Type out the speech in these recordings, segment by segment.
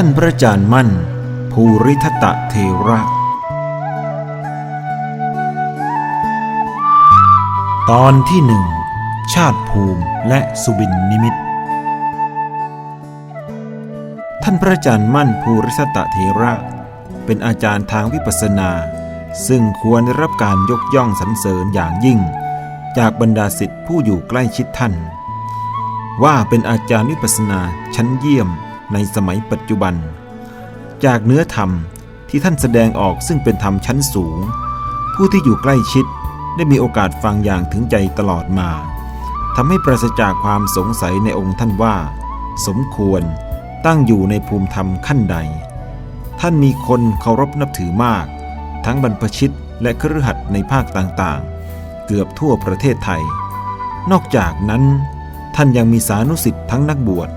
ท่านพระอาจารย์มั่น ภูริทัตะเทระ ตอนที่หนึ่ง ชาติภูมิและสุบินนิมิต ท่านพระอาจารย์มั่นภูริทัตะเทระ เป็นอาจารย์ทางวิปัสสนา ซึ่งควรได้รับการยกย่องสรรเสริญอย่างยิ่ง จากบรรดาศิษย์ผู้อยู่ใกล้ชิดท่าน ว่าเป็นอาจารย์วิปัสสนาชั้นเยี่ยม ในสมัยปัจจุบัน จากเนื้อธรรมที่ท่านแสดงออกซึ่งเป็นธรรมชั้นสูง ผู้ที่อยู่ใกล้ชิดได้มีโอกาสฟังอย่างถึงใจตลอดมาทำให้ปราศจากความสงสัยในองค์ท่านว่า สมควรตั้งอยู่ในภูมิธรรมขั้นใด ท่านมีคนเคารพนับถือมาก ทั้งบรรพชิตและครือขัดในภาคต่างๆ เกือบทั่วประเทศไทย นอกจากนั้นท่านยังมีสานุสิทธิ์ทั้งนักบวช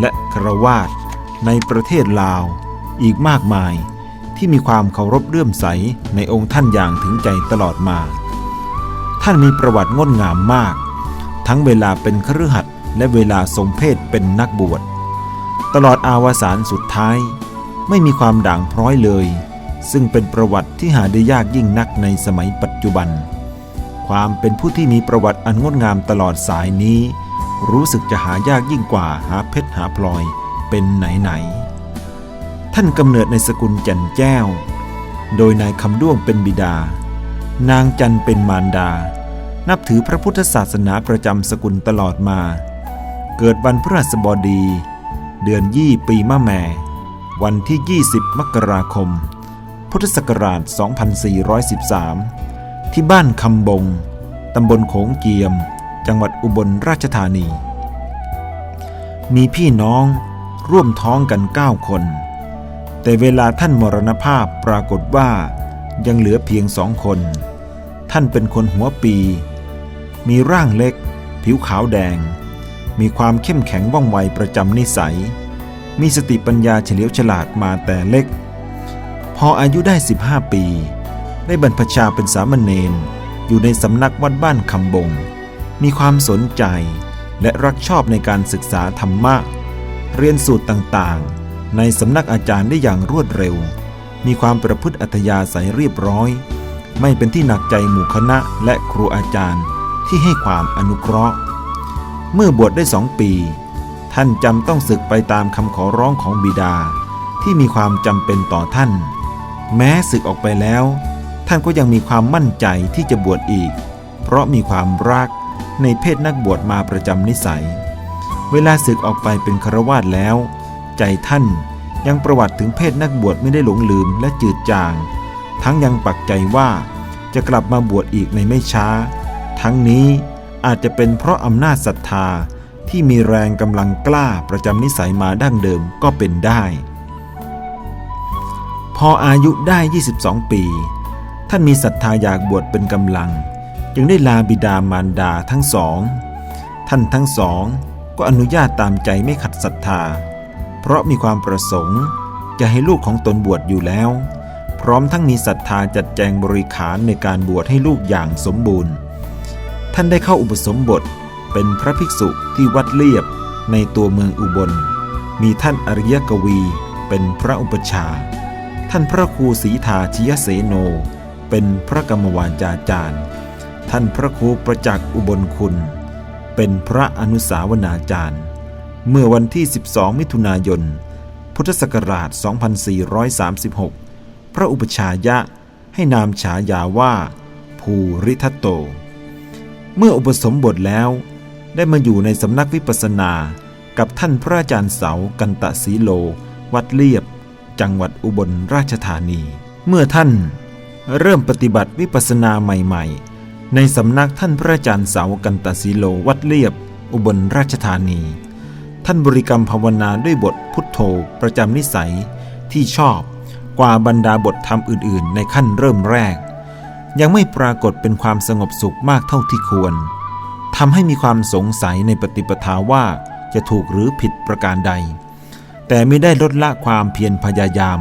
และครวาสในประเทศลาว อีกมากมายที่มีความเคารพเลื่อมใสในองค์ท่านอย่างถึงใจตลอดมา ท่านมีประวัติงดงามมาก ทั้งเวลาเป็นครือขัดและเวลาทรงเพศเป็นนักบวช ตลอดอาวสานสุดท้าย ไม่มีความด่างพร้อยเลย ซึ่งเป็นประวัติที่หาได้ยากยิ่งนักในสมัยปัจจุบัน ความเป็นผู้ที่มีประวัติอันงดงามตลอดสายนี้ รู้สึกจะหายากยิ่งกว่าหาเพชรหาพลอยเป็นไหนๆท่านกำเนิดในสกุลจันแจ้ว โดยนายคำด้วงเป็นบิดา นางจันเป็นมารดา นับถือพระพุทธศาสนาประจำสกุลตลอดมา เกิดวันพฤหัสบดี เดือนยี่ปีมะแม่ วันที่ 20 มกราคม พุทธศักราช 2413 ที่บ้านคำบง ตำบลโขงเจียม จังหวัดอุบลราชธานี มีพี่น้องร่วมท้องกัน 9 คน แต่เวลาท่านมรณภาพปรากฏว่ายังเหลือเพียงสองคน ท่านเป็นคนหัวปี มีร่างเล็ก ผิวขาวแดง มีความเข้มแข็งว่องไวประจำนิสัย มีสติปัญญาเฉลียวฉลาดมาแต่เล็ก พออายุได้ 15 ปี ได้บรรพชาเป็นสามเณรอยู่ในสำนักวัดบ้านคำบง มีความสนใจและรักชอบในการศึกษาธรรมะ เรียนสูตรต่างๆ ในสำนักอาจารย์ได้อย่างรวดเร็ว มีความประพฤติอัธยาศัยเรียบร้อย ไม่เป็นที่หนักใจหมู่คณะและครูอาจารย์ที่ให้ความอนุเคราะห์ เมื่อบวชได้สองปี ท่านจำต้องศึกไปตามคำขอร้องของบิดา ที่มีความจำเป็นต่อท่าน แม้ศึกออกไปแล้ว ท่านก็ยังมีความมั่นใจที่จะบวชอีก เพราะมีความรัก ในเพศนักบวชมาประจำนิสัย เวลาศึกออกไปเป็นครวาสแล้ว ใจท่านยังประวัติถึงเพศนักบวชไม่ได้หลงลืมและจืดจาง ทั้งยังปักใจว่าจะกลับมาบวชอีกในไม่ช้า ทั้งนี้อาจจะเป็นเพราะอำนาจศรัทธาที่มีแรงกำลังกล้าประจำนิสัยมาดั้งเดิมก็เป็นได้ พออายุได้ 22 ปี ท่านมีศรัทธาอยากบวชเป็นกำลัง จึงได้ลาบิดามารดาทั้งสอง ท่านทั้งสองก็อนุญาตตามใจไม่ขัดศรัทธา เพราะมีความประสงค์จะให้ลูกของตนบวชอยู่แล้ว พร้อมทั้งมีศรัทธาจัดแจงบริขารในการบวชให้ลูกอย่างสมบูรณ์ ท่านได้เข้าอุปสมบทเป็นพระภิกษุที่วัดเลียบในตัวเมืองอุบล มีท่านอริยกวีเป็นพระอุปชา ท่านพระครูศรีธาชิยเสโน เป็นพระกรรมวาจาจารย์ ท่านพระครูประจักษ์อุบลคุณ เป็นพระอนุสาวนาจารย์ เมื่อวันที่ 12 มิถุนายน พุทธศักราช 2436 พระอุปชายะให้นามฉายาว่า ภูริทัตโต เมื่ออุปสมบทแล้วได้มาอยู่ในสำนักวิปัสสนากับท่านพระอาจารย์เสากันตะสีโล วัดเลียบ จังหวัดอุบลราชธานี เมื่อท่านเริ่มปฏิบัติวิปัสสนาใหม่ๆ ในสำนักท่านพระอาจารย์เสากันตสีโลวัดเลียบ อุบลราชธานี ท่านบริกรรมภาวนาด้วยบทพุทโธประจำนิสัยที่ชอบกว่าบรรดาบทธรรมอื่น ๆ ในขั้นเริ่มแรก ยังไม่ปรากฏเป็นความสงบสุขมากเท่าที่ควรทำให้มีความสงสัยในปฏิปทาว่าจะถูกหรือผิดประการใด แต่ไม่ได้ลดละความเพียรพยายาม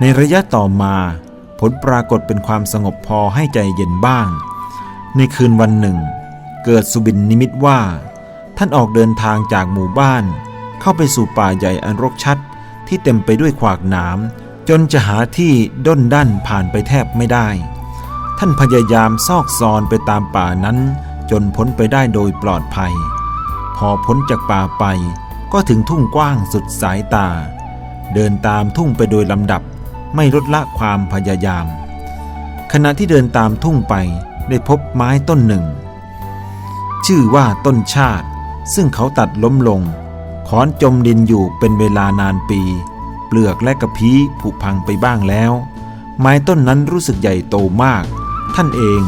ในระยะต่อมา ผลปรากฏเป็นความสงบพอให้ใจเย็นบ้าง ในคืนวันหนึ่ง เกิดสุบินนิมิตว่า ท่านออกเดินทางจากหมู่บ้าน เข้าไปสู่ป่าใหญ่อันรกชัดที่เต็มไปด้วยขวากหนามจนจะหาที่ด้นด้านผ่านไปแทบไม่ได้ ท่านพยายามซอกซอนไปตามป่านั้น จนพ้นไปได้โดยปลอดภัย พอพ้นจากป่าไป ก็ถึงทุ่งกว้างสุดสายตา เดินตามทุ่งไปโดยลำดับไม่ลดละความพยายาม ขณะที่เดินตามทุ่งไป ได้พบไม้ต้นหนึ่ง ชื่อว่าต้นชาติ ซึ่งเขาตัดล้มลงขอนจมดินอยู่เป็นเวลานานปี เปลือกและกระพี้ผุพังไปบ้างแล้ว ไม้ต้นนั้นรู้สึกใหญ่โตมาก ท่านเอง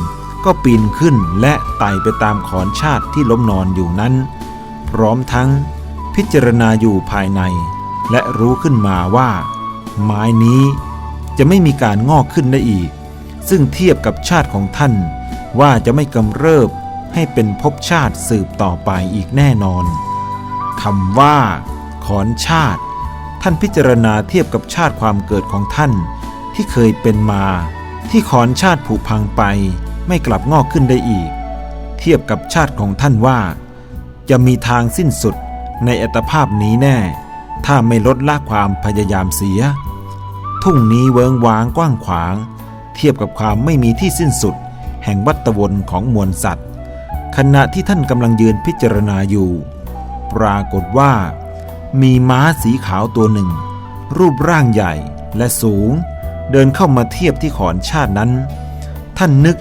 ก็ปีนขึ้นและไต่ไปตามขอนชาติที่ล้มนอนอยู่นั้น พร้อมทั้งพิจารณาอยู่ภายใน และรู้ขึ้นมาว่า ไม้นี้จะไม่มีการงอกขึ้นได้อีก ซึ่งเทียบกับชาติของท่าน ว่าจะไม่กำเริบให้เป็นภพชาติสืบต่อไปอีกแน่นอนคำว่า ขอนชาติ ท่านพิจารณาเทียบกับชาติความเกิดของท่านที่เคยเป็นมา ที่ขอนชาติผุพังไป ไม่กลับงอกขึ้นได้อีก เทียบกับชาติของท่านว่า จะมีทางสิ้นสุดในอัตภาพนี้แน่ ถ้าไม่ลดละความพยายามเสีย ทุ่งนี้เวิงว้างกว้างขวาง เทียบกับความไม่มีที่สิ้นสุด แห่งวัฏวนของมวลสัตว์ ขณะที่ท่านกำลังยืนพิจารณาอยู่ ปรากฏว่า มีม้าสีขาวตัวหนึ่ง รูปร่างใหญ่และสูง เดินเข้ามาเทียบที่ขอนชาตินั้น ท่านนึก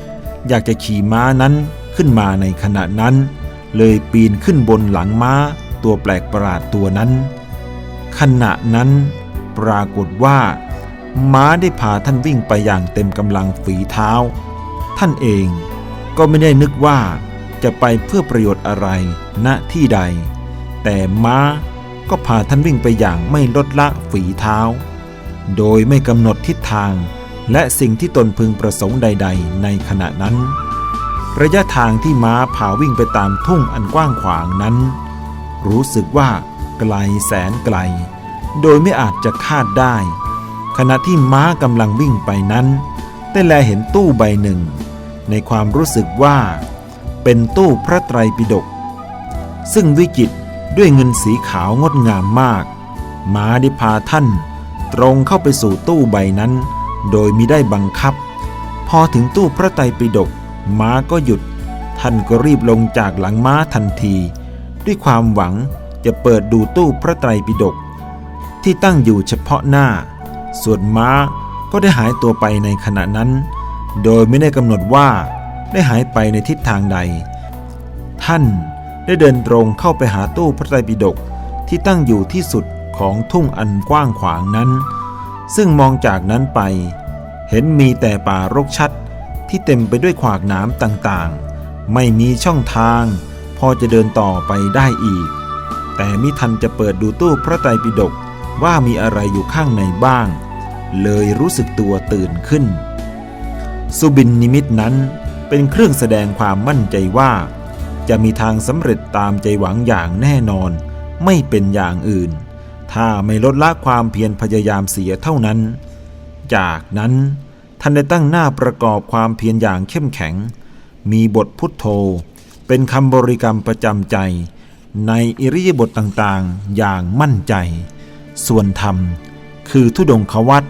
อยากจะขี่ม้านั้นขึ้นมาในขณะนั้น เลยปีนขึ้นบนหลังม้าตัวแปลกประหลาดตัวนั้น ขณะนั้นปรากฏว่า ม้าได้พาท่านวิ่งไปอย่างเต็มกำลังฝีเท้า ท่านเองก็ไม่ได้นึกว่าจะไปเพื่อประโยชน์อะไรณที่ใด แต่ม้าก็พาท่านวิ่งไปอย่างไม่ลดละฝีเท้า โดยไม่กำหนดทิศทางและสิ่งที่ตนพึงประสงค์ใด ๆ ในขณะนั้น ระยะทางที่ม้าพาวิ่งไปตามทุ่งอันกว้างขวางนั้น รู้สึกว่าไกลแสนไกล โดยไม่อาจจะคาดได้ ขณะที่ม้ากำลังวิ่งไปนั้น ได้แลเห็นตู้ใบหนึ่ง ในความรู้สึกว่า เป็นตู้พระไตรปิฎกซึ่งวิจิตด้วยเงินสีขาวงดงามมากม้าได้พาท่าน ตรงเข้าไปสู่ตู้ใบนั้น โดยมิได้บังคับ พอถึงตู้พระไตรปิฎกม้าก็หยุด ท่านก็รีบลงจากหลังม้าทันที ด้วยความหวังจะเปิดดูตู้พระไตรปิฎกที่ตั้งอยู่เฉพาะหน้า ส่วนม้าก็ได้หายตัวไปในขณะนั้น โดยไม่ได้กำหนดว่าได้หายไปในทิศทางใด ท่านได้เดินตรงเข้าไปหาตู้พระไตรปิฎกที่ตั้งอยู่ที่สุดของทุ่งอันกว้างขวางนั้น ซึ่งมองจากนั้นไป เห็นมีแต่ป่ารกชัดที่เต็มไปด้วยขวากหนามต่างๆ ไม่มีช่องทาง พอจะเดินต่อไปได้อีก แต่มิทันจะเปิดดูตู้พระไตรปิฎกว่ามีอะไรอยู่ข้างในบ้าง เลยรู้สึกตัวตื่นขึ้น สุบินนิมิตนั้นเป็นเครื่องแสดงความมั่นใจว่า จะมีทางสำเร็จตามใจหวังอย่างแน่นอน ไม่เป็นอย่างอื่น ถ้าไม่ลดละความเพียรพยายามเสียเท่านั้น จากนั้นท่านได้ตั้งหน้าประกอบความเพียรอย่างเข้มแข็ง มีบทพุทโธ เป็นคำบริกรรมประจำใจ ในอิริยาบถต่างๆ อย่างมั่นใจ ส่วนธรรม คือทุดงควัต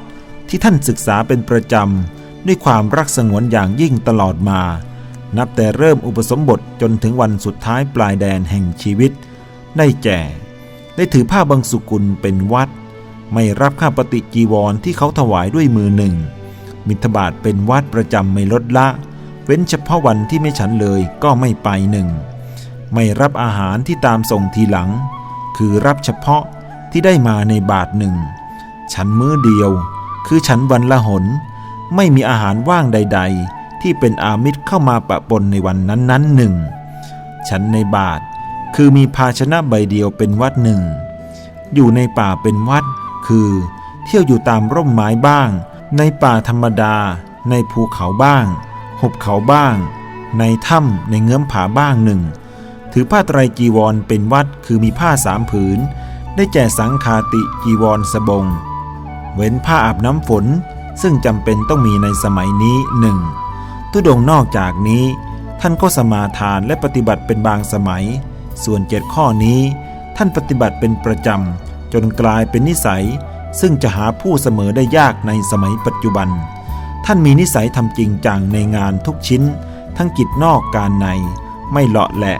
ที่ท่านศึกษาเป็นประจำ ด้วยความรักสงวนอย่างยิ่งตลอดมา นับแต่เริ่มอุปสมบทจนถึงวันสุดท้ายปลายแดนแห่งชีวิต ได้แก่ ได้ถือผ้าบางสุกุลเป็นวัด ไม่รับค่าปฏิจีวรที่เขาถวายด้วยมือหนึ่ง มิถบาทเป็นวัดประจำไม่ลดละ เว้นเฉพาะวันที่ไม่ฉันเลยก็ไม่ไปหนึ่ง ไม่รับอาหารที่ตามส่งทีหลัง คือรับเฉพาะที่ได้มาในบาทหนึ่ง ฉันมื้อเดียว คือฉันวันละหน ไม่มีอาหารว่างใด ๆ ที่เป็นอามิตรเข้ามาปะปนในวันนั้นๆหนึ่ง ฉันในบาทคือมีภาชนะใบเดียวเป็นวัดหนึ่ง อยู่ในป่าเป็นวัด คือ เที่ยวอยู่ตามร่มไม้บ้าง ในป่าธรรมดา ในภูเขาบ้าง หุบเขาบ้าง ในถ้ำในเงื้อมผาบ้างหนึ่ง ถือผ้าไตรจีวรเป็นวัด คือมีผ้าสามผืน ได้แก่สังคาติจีวรสบง เว้นผ้าอาบน้ำฝน ซึ่งจำเป็นต้องมีในสมัยนี้หนึ่งทุดงนอกจากนี้ ท่านก็สมาทานและปฏิบัติเป็นบางสมัย ส่วนเจ็ดข้อนี้ ท่านปฏิบัติเป็นประจำจนกลายเป็นนิสัย ซึ่งจะหาผู้เสมอได้ยากในสมัยปัจจุบัน ท่านมีนิสัยทำจริงจังในงานทุกชิ้น ทั้งกิจนอกการใน ไม่เลาะแหละ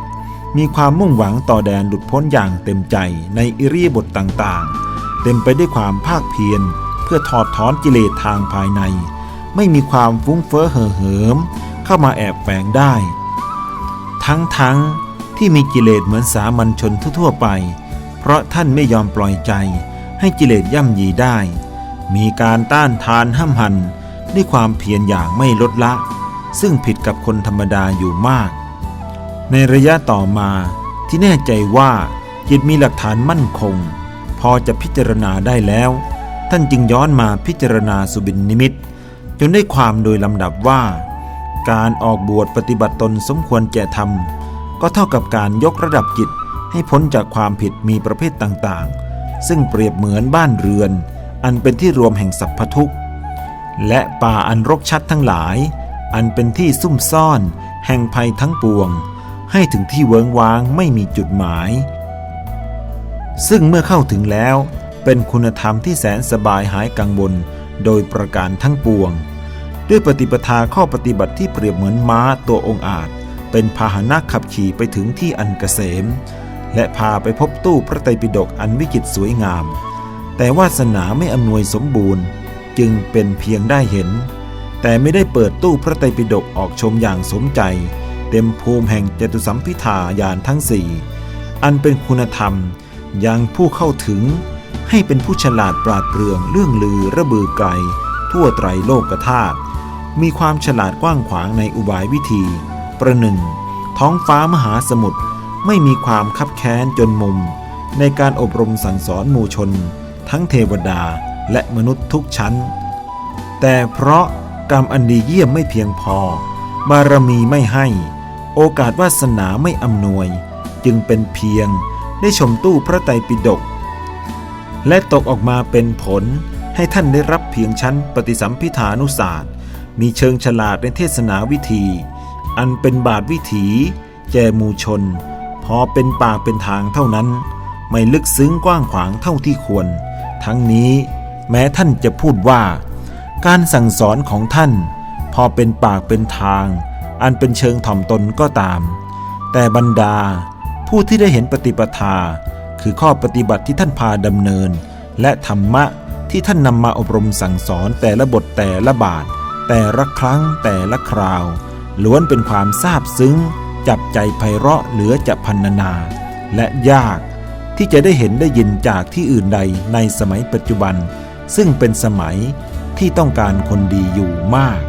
มีความมุ่งหวังต่อแดนหลุดพ้นอย่างเต็มใจในอิริยบทต่างๆ เต็มไปด้วยความภาคเพียร พื่อถอดถอนกิเลสทางภายใน ไม่มีความฟุ้งเฟ้อเห่อเหิม เข้ามาแอบแฝงได้ ทั้งๆที่มีกิเลสเหมือนสามัญชนทั่วๆไป เพราะท่านไม่ยอมปล่อยใจ ให้กิเลสย่ำยีได้ มีการต้านทานห้ำหันด้วยความเพียรอย่างไม่ลดละ ซึ่งผิดกับคนธรรมดาอยู่มาก ในระยะต่อมาที่แน่ใจว่าจิตมีหลักฐานมั่นคง พอจะพิจารณาได้แล้ว ท่านจึงย้อนมาพิจารณาสุบินนิมิต จนได้ความโดยลำดับว่า การออกบวชปฏิบัติตนสมควรแก่ธรรม ก็เท่ากับการยกระดับจิตให้พ้นจากความผิดมีประเภทต่างๆ ซึ่งเปรียบเหมือนบ้านเรือน อันเป็นที่รวมแห่งสัพพทุกข์ และป่าอันรกชัดทั้งหลาย อันเป็นที่ซุ่มซ่อน แห่งภัยทั้งปวง ให้ถึงที่เวิงว้างไม่มีจุดหมาย ซึ่งเมื่อเข้าถึงแล้ว เป็นคุณธรรมที่แสนสบายหายกังวลโดยประการทั้งปวง ด้วยปฏิปทาข้อปฏิบัติที่เปรียบเหมือนม้าตัวองอาจ เป็นพาหนะขับขี่ไปถึงที่อันเกษม และพาไปพบตู้พระไตรปิฎกอันวิจิตรสวยงาม แต่วาสนาไม่อำนวยสมบูรณ์ จึงเป็นเพียงได้เห็น แต่ไม่ได้เปิดตู้พระไตรปิฎกออกชมอย่างสมใจ เต็มภูมิแห่งจตุสัมพิธายานทั้งสี่อันเป็นคุณธรรมยังผู้เข้าถึง ให้เป็นผู้ฉลาดปราดเปรื่องเรื่องลือระบือไกล ทั่วไตรโลกธาตุมีความฉลาดกว้างขวางในอุบายวิธี ประหนึ่ง ท้องฟ้ามหาสมุทรไม่มีความคับแค้นจนมุม ในการอบรมสั่งสอนหมู่ชน ทั้งเทวดาและมนุษย์ทุกชั้น แต่เพราะกรรมอันดีเยี่ยมไม่เพียงพอ บารมีไม่ให้ โอกาสวาสนาไม่อำนวย จึงเป็นเพียงได้ชมตู้พระไตรปิฎก และตกออกมาเป็นผลให้ท่านได้รับเพียงชั้นปฏิสัมพิธานุศาสตร์มีเชิงฉลาดในเทศนาวิธี อันเป็นบาทวิถีแก่มูชน พอเป็นปากเป็นทางเท่านั้น ไม่ลึกซึ้งกว้างขวางเท่าที่ควร ทั้งนี้แม้ท่านจะพูดว่า การสั่งสอนของท่าน พอเป็นปากเป็นทาง อันเป็นเชิงถ่อมตนก็ตาม แต่บรรดาผู้ที่ได้เห็นปฏิปทา คือข้อปฏิบัติที่ท่านพาดำเนิน และธรรมะที่ท่านนำมาอบรมสั่งสอนแต่ละบทแต่ละบาท แต่ละครั้งแต่ละคราว ล้วนเป็นความซาบซึ้ง จับใจไพเราะเหลือจะพันนา และยากที่จะได้เห็นได้ยินจากที่อื่นใดในสมัยปัจจุบัน ซึ่งเป็นสมัยที่ต้องการคนดีอยู่มาก